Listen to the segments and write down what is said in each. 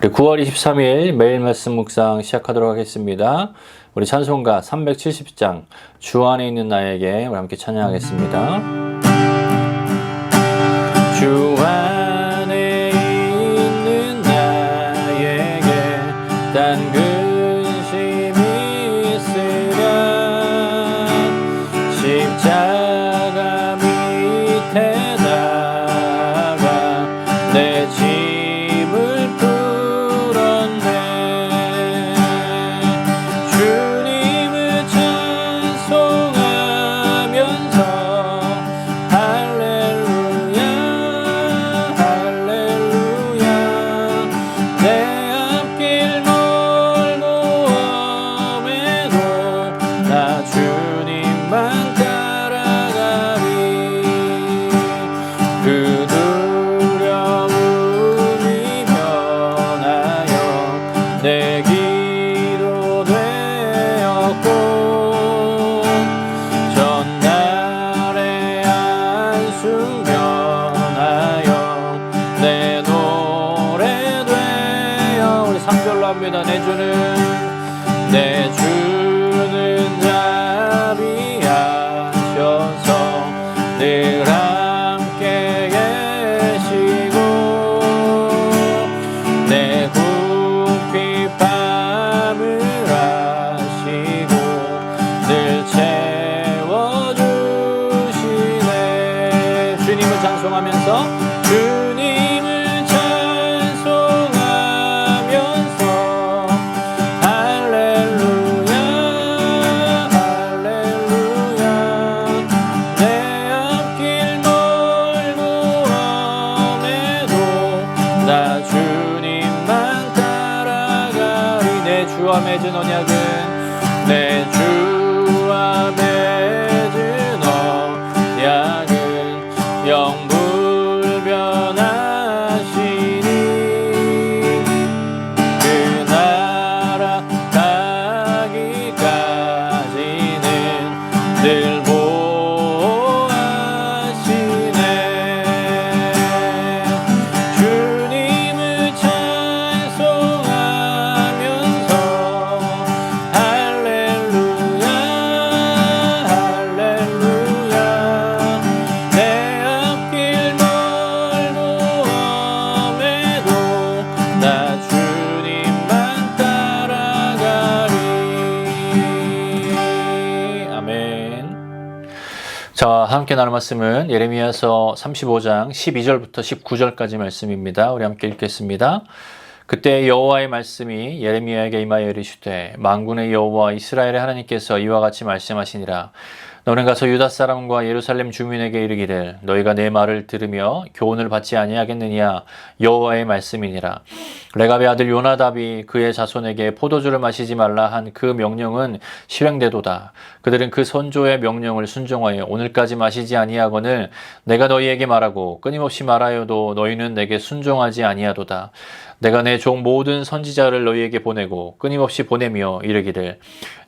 9월 23일 매일 말씀 묵상 시작하도록 하겠습니다. 우리 찬송가 370장 주 안에 있는 나에게 우리 함께 찬양하겠습니다. 주 안에 내 주는 자비하셔서 늘 함께 계시고 내 굽히 밤을 하시고 늘 채워주시네. 주님을 찬송하면서 주 나 주님만 따라가리. 내 주와 맺은 언약은 내 주와 맺은 자 함께 나눌 말씀은 예레미야서 35장 12절부터 19절까지 말씀입니다. 우리 함께 읽겠습니다. 그때 여호와의 말씀이 예레미야에게 임하여 이르시되 만군의 여호와 이스라엘의 하나님께서 이와 같이 말씀하시니라 너는 가서 유다 사람과 예루살렘 주민에게 이르기를 너희가 내 말을 들으며 교훈을 받지 아니하겠느냐? 여호와의 말씀이니라. 레갑의 아들 요나답이 그의 자손에게 포도주를 마시지 말라 한 그 명령은 실행되도다. 그들은 그 선조의 명령을 순종하여 오늘까지 마시지 아니하거늘 내가 너희에게 말하고 끊임없이 말하여도 너희는 내게 순종하지 아니하도다 내가 내 종 모든 선지자를 너희에게 보내고 끊임없이 보내며 이르기를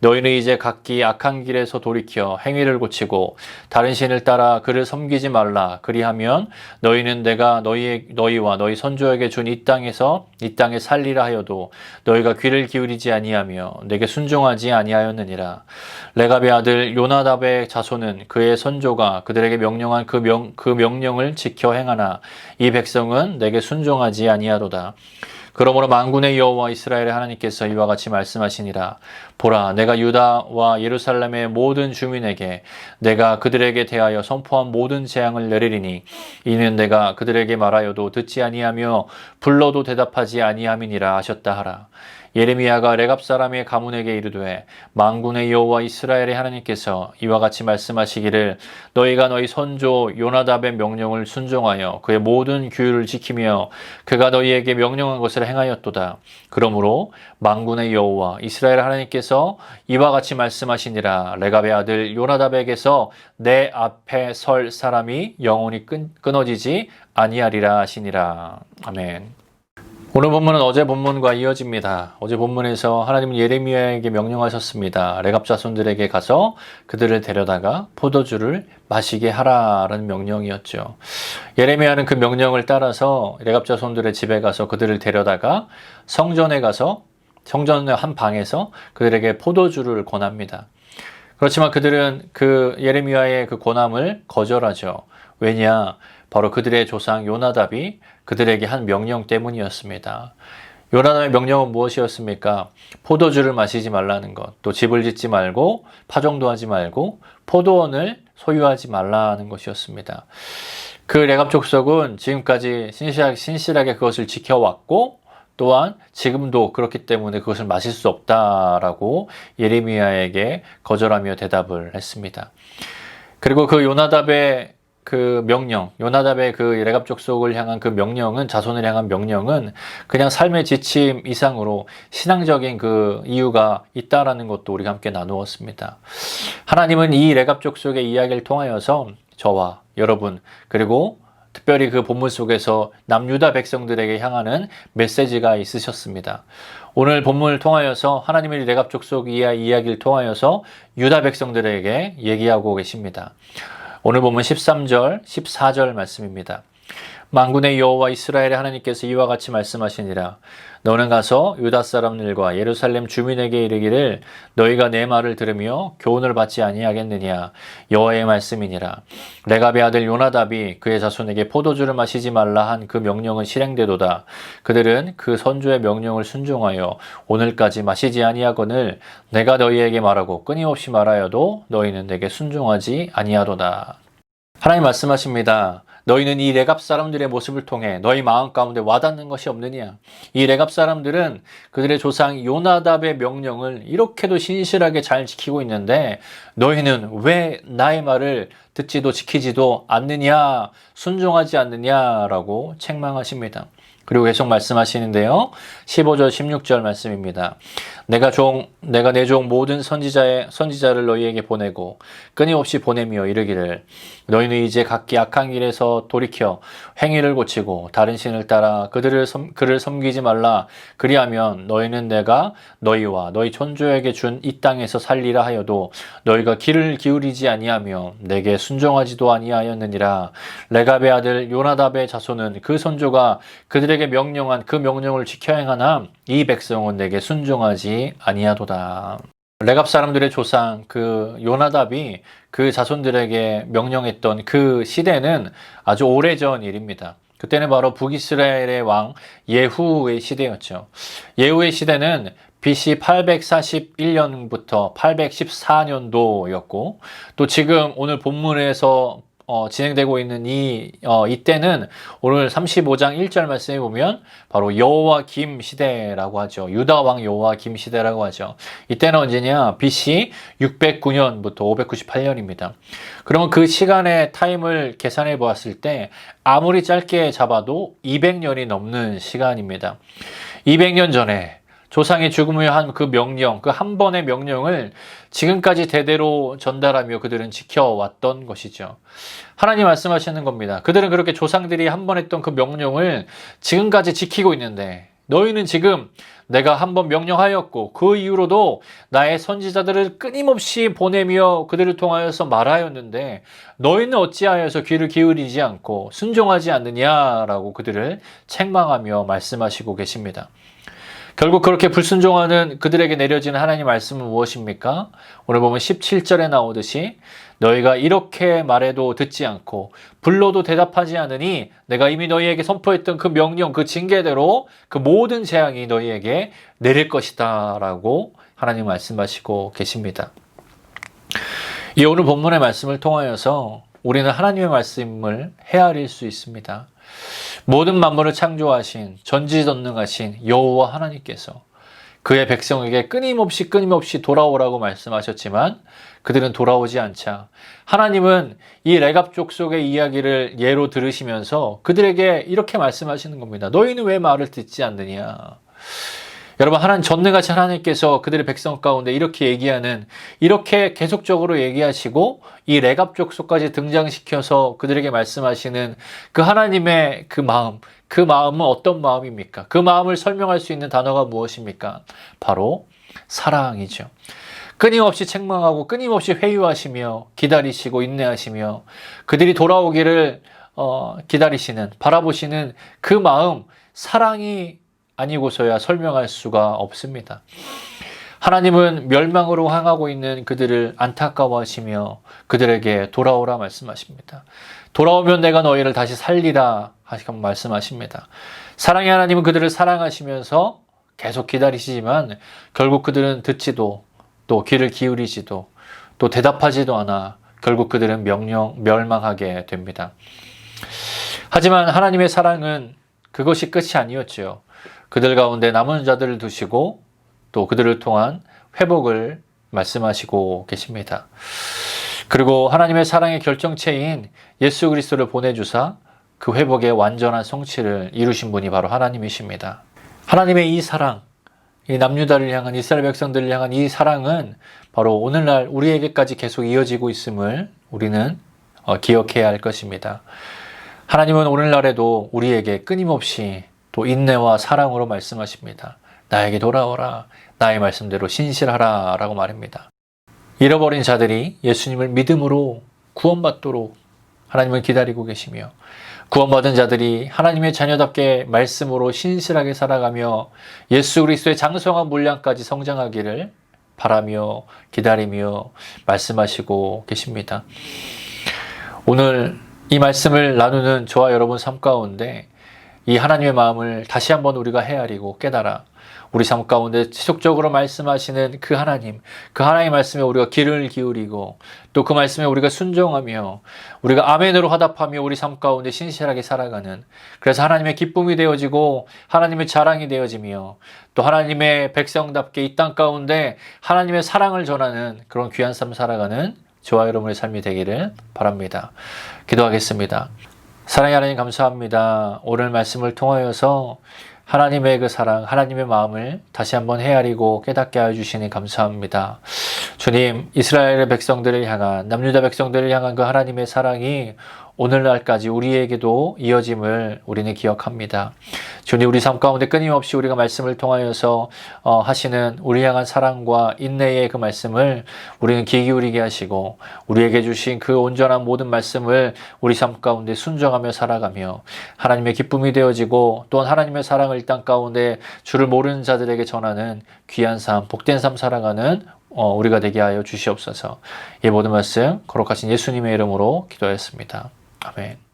너희는 이제 각기 악한 길에서 돌이켜 행위를 고치고 다른 신을 따라 그를 섬기지 말라. 그리하면 너희는 내가 너희 너희와 너희 선조에게 준 이 땅에서 이 땅에 살리라 하여도 너희가 귀를 기울이지 아니하며 내게 순종하지 아니하였느니라. 레갑의 아들 요나답의 자손은 그의 선조가 그들에게 명령한 그, 명, 그 명령을 지켜 행하나 이 백성은 내게 순종하지 아니하도다 그러므로 만군의 여호와 이스라엘의 하나님께서 이와 같이 말씀하시니라. 보라 내가 유다와 예루살렘의 모든 주민에게 내가 그들에게 대하여 선포한 모든 재앙을 내리리니 이는 내가 그들에게 말하여도 듣지 아니하며 불러도 대답하지 아니함이니라 하셨다 하라 예레미야가 레갑 사람의 가문에게 이르되 만군의 여호와 이스라엘의 하나님께서 이와 같이 말씀하시기를 너희가 너희 선조 요나답의 명령을 순종하여 그의 모든 규율을 지키며 그가 너희에게 명령한 것을 행하였도다. 그러므로 만군의 여호와 이스라엘 하나님께서 이와 같이 말씀하시니라 레갑의 아들 요나답에게서 내 앞에 설 사람이 영원히 끊, 끊어지지 아니하리라 하시니라. 아멘. 오늘 본문은 어제 본문과 이어집니다. 어제 본문에서 하나님은 예레미야에게 명령하셨습니다. 레갑 자손들에게 가서 그들을 데려다가 포도주를 마시게 하라라는 명령이었죠. 예레미야는 그 명령을 따라서 레갑 자손들의 집에 가서 그들을 데려다가 성전에 가서 성전의 한 방에서 그들에게 포도주를 권합니다. 그렇지만 그들은 그 예레미야의 그 권함을 거절하죠. 왜냐? 바로 그들의 조상 요나답이 그들에게 한 명령 때문이었습니다. 요나답의 명령은 무엇이었습니까? 포도주를 마시지 말라는 것, 또 집을 짓지 말고 파종도 하지 말고 포도원을 소유하지 말라는 것이었습니다. 그 레갑 족속은 지금까지 신실하게, 신실하게 그것을 지켜왔고 또한 지금도 그렇기 때문에 그것을 마실 수 없다라고 예레미야에게 거절하며 대답을 했습니다. 그리고 그 요나답의 그 명령, 요나답의 그 레갑 족속을 향한 그 명령은 자손을 향한 명령은 그냥 삶의 지침 이상으로 신앙적인 그 이유가 있다라는 것도 우리가 함께 나누었습니다. 하나님은 이 레갑 족속의 이야기를 통하여서 저와 여러분 그리고 특별히 그 본문 속에서 남유다 백성들에게 향하는 메시지가 있으셨습니다. 오늘 본문을 통하여서 하나님의 레갑 족속 이야기를 통하여서 유다 백성들에게 얘기하고 계십니다. 오늘 보면 13절, 14절 말씀입니다. 만군의 여호와 이스라엘의 하나님께서 이와 같이 말씀하시니라. 너는 가서 유다 사람들과 예루살렘 주민에게 이르기를 너희가 내 말을 들으며 교훈을 받지 아니하겠느냐? 여호와의 말씀이니라. 레갑의 아들 요나답이 그의 자손에게 포도주를 마시지 말라 한 그 명령은 실행되도다. 그들은 그 선조의 명령을 순종하여 오늘까지 마시지 아니하거늘 내가 너희에게 말하고 끊임없이 말하여도 너희는 내게 순종하지 아니하도다. 하나님 말씀하십니다. 너희는 이 레갑 사람들의 모습을 통해 너희 마음 가운데 와닿는 것이 없느냐? 이 레갑 사람들은 그들의 조상 요나답의 명령을 이렇게도 신실하게 잘 지키고 있는데 너희는 왜 나의 말을 듣지도 지키지도 않느냐? 순종하지 않느냐라고 책망하십니다. 그리고 계속 말씀하시는데요. 15절 16절 말씀입니다. 내가 종 내가 내 종 모든 선지자의 선지자를 너희에게 보내고 끊임없이 보내며 이르기를 너희는 이제 각기 악한 길에서 돌이켜 행위를 고치고 다른 신을 따라 그들을 섬, 그를 섬기지 말라. 그리하면 너희는 내가 너희와 너희 천조에게 준 이 땅에서 살리라 하여도 너희가 귀를 기울이지 아니하며 내게 순종하지도 아니하였느니라. 레갑의 아들 요나답의 자손은 그 선조가 그들에게 명령한 그 명령을 지켜 행하나 이 백성은 내게 순종하지 아니하도다. 레갑 사람들의 조상 그 요나답이 그 자손들에게 명령했던 그 시대는 아주 오래전 일입니다. 그때는 바로 북이스라엘의 왕 예후의 시대였죠. 예후의 시대는 BC 841년부터 814년도였고 또 지금 오늘 본문에서 어, 진행되고 있는 이 어, 이때는 오늘 35장 1절 말씀에 보면 바로 여호와 김 시대라고 하죠. 유다 왕 여호와 김 시대라고 하죠. 이때는 언제냐? BC 609년부터 598년입니다. 그러면 그 시간의 타임을 계산해 보았을 때 아무리 짧게 잡아도 200년이 넘는 시간입니다. 200년 전에 조상의 죽음을 한그 명령, 그 한 번의 명령을 지금까지 대대로 전달하며 그들은 지켜왔던 것이죠. 하나님 말씀하시는 겁니다. 그들은 그렇게 조상들이 한 번 했던 그 명령을 지금까지 지키고 있는데 너희는 지금 내가 한 번 명령하였고 그 이후로도 나의 선지자들을 끊임없이 보내며 그들을 통하여서 말하였는데 너희는 어찌하여서 귀를 기울이지 않고 순종하지 않느냐라고 그들을 책망하며 말씀하시고 계십니다. 결국 그렇게 불순종하는 그들에게 내려지는 하나님 말씀은 무엇입니까? 오늘 보면 17절에 나오듯이 너희가 이렇게 말해도 듣지 않고 불러도 대답하지 않으니 내가 이미 너희에게 선포했던 그 명령, 그 징계대로 그 모든 재앙이 너희에게 내릴 것이다 라고 하나님 말씀하시고 계십니다. 이 오늘 본문의 말씀을 통하여서 우리는 하나님의 말씀을 헤아릴 수 있습니다. 모든 만물을 창조하신 전지전능하신 여호와 하나님께서 그의 백성에게 끊임없이 끊임없이 돌아오라고 말씀하셨지만 그들은 돌아오지 않자 하나님은 이 레갑 족속의 이야기를 예로 들으시면서 그들에게 이렇게 말씀하시는 겁니다. 너희는 왜 말을 듣지 않느냐? 여러분 하나님 전능하신 하나님께서 그들의 백성 가운데 이렇게 얘기하는 이렇게 계속적으로 얘기하시고 이 레갑 족속까지 등장시켜서 그들에게 말씀하시는 그 하나님의 그 마음 그 마음은 어떤 마음입니까? 그 마음을 설명할 수 있는 단어가 무엇입니까? 바로 사랑이죠. 끊임없이 책망하고 끊임없이 회유하시며 기다리시고 인내하시며 그들이 돌아오기를 어, 기다리시는 바라보시는 그 마음 사랑이 아니고서야 설명할 수가 없습니다. 하나님은 멸망으로 향하고 있는 그들을 안타까워하시며 그들에게 돌아오라 말씀하십니다. 돌아오면 내가 너희를 다시 살리라 말씀하십니다. 사랑의 하나님은 그들을 사랑하시면서 계속 기다리시지만 결국 그들은 듣지도 또 귀를 기울이지도 또 대답하지도 않아 결국 그들은 명령 멸망하게 됩니다. 하지만 하나님의 사랑은 그것이 끝이 아니었지요. 그들 가운데 남은 자들을 두시고 또 그들을 통한 회복을 말씀하시고 계십니다. 그리고 하나님의 사랑의 결정체인 예수 그리스도를 보내주사 그 회복의 완전한 성취를 이루신 분이 바로 하나님이십니다. 하나님의 이 사랑, 이 남유다를 향한 이스라엘 백성들을 향한 이 사랑은 바로 오늘날 우리에게까지 계속 이어지고 있음을 우리는 어, 기억해야 할 것입니다. 하나님은 오늘날에도 우리에게 끊임없이 또 인내와 사랑으로 말씀하십니다. 나에게 돌아오라. 나의 말씀대로 신실하라. 라고 말합니다. 잃어버린 자들이 예수님을 믿음으로 구원받도록 하나님을 기다리고 계시며 구원받은 자들이 하나님의 자녀답게 말씀으로 신실하게 살아가며 예수 그리스도의 장성한 물량까지 성장하기를 바라며 기다리며 말씀하시고 계십니다. 오늘 이 말씀을 나누는 저와 여러분 삶 가운데 이 하나님의 마음을 다시 한번 우리가 헤아리고 깨달아 우리 삶 가운데 지속적으로 말씀하시는 그 하나님, 그 하나님의 말씀에 우리가 귀를 기울이고 또 그 말씀에 우리가 순종하며 우리가 아멘으로 화답하며 우리 삶 가운데 신실하게 살아가는 그래서 하나님의 기쁨이 되어지고 하나님의 자랑이 되어지며 또 하나님의 백성답게 이 땅 가운데 하나님의 사랑을 전하는 그런 귀한 삶 살아가는 저와 여러분의 삶이 되기를 바랍니다. 기도하겠습니다. 사랑의 하나님 감사합니다. 오늘 말씀을 통하여서 하나님의 그 사랑, 하나님의 마음을 다시 한번 헤아리고 깨닫게 하여 주시니 감사합니다. 주님, 이스라엘의 백성들을 향한, 남유다 백성들을 향한 그 하나님의 사랑이 오늘날까지 우리에게도 이어짐을 우리는 기억합니다. 주님, 우리 삶 가운데 끊임없이 우리가 말씀을 통하여서 어, 하시는 우리 향한 사랑과 인내의 그 말씀을 우리는 귀 기울이게 하시고 우리에게 주신 그 온전한 모든 말씀을 우리 삶 가운데 순정하며 살아가며 하나님의 기쁨이 되어지고 또한 하나님의 사랑을 이땅 가운데 주를 모르는 자들에게 전하는 귀한 삶, 복된 삶 살아가는 어, 우리가 되게 하여 주시옵소서. 이 모든 말씀 거룩하신 예수님의 이름으로 기도했습니다. 아멘.